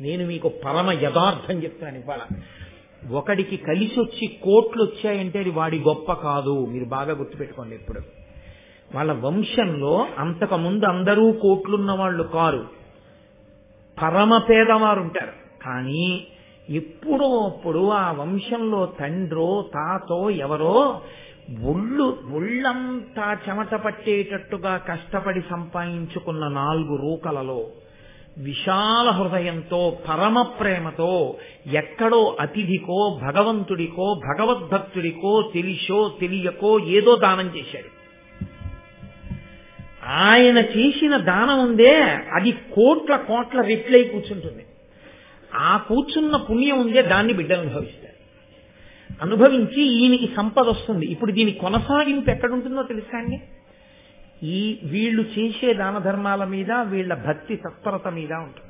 నేను మీకు పరమ యథార్థం చెప్తాను ఇవాళ. ఒకడికి కలిసి వచ్చి కోట్లు వచ్చాయంటే అది వాడి గొప్ప కాదు. మీరు బాగా గుర్తుపెట్టుకోండి ఇప్పుడు. వాళ్ళ వంశంలో అంతకుముందు అందరూ కోట్లున్న వాళ్ళు కారు. పరమ పేదవారు ఉంటారు. కానీ ఎప్పుడో అప్పుడు ఆ వంశంలో తండ్రో తాతో ఎవరో ఒళ్ళు ఒళ్ళంతా చెమట పట్టేటట్టుగా కష్టపడి సంపాదించుకున్న నాలుగు రూకలలో విశాల హృదయంతో పరమ ప్రేమతో ఎక్కడో అతిథికో భగవంతుడికో భగవద్భక్తుడికో తెలిసో తెలియకో ఏదో దానం చేశాడు. ఆయన చేసిన దానం ఉందే అది కోట్ల కోట్ల రెట్లై కూర్చుంటుంది. ఆ కూర్చున్న పుణ్యం ఉందే దాన్ని బిడ్డలు అనుభవిస్తారు. అనుభవించి ఈయనకి సంపద వస్తుంది. ఇప్పుడు దీని కొనసాగింపు ఎక్కడుంటుందో తెలుసా అండి? ఈ వీళ్ళు చేసే దాన ధర్మాల మీద వీళ్ళ భక్తి తత్పరత మీద ఉంటుంది.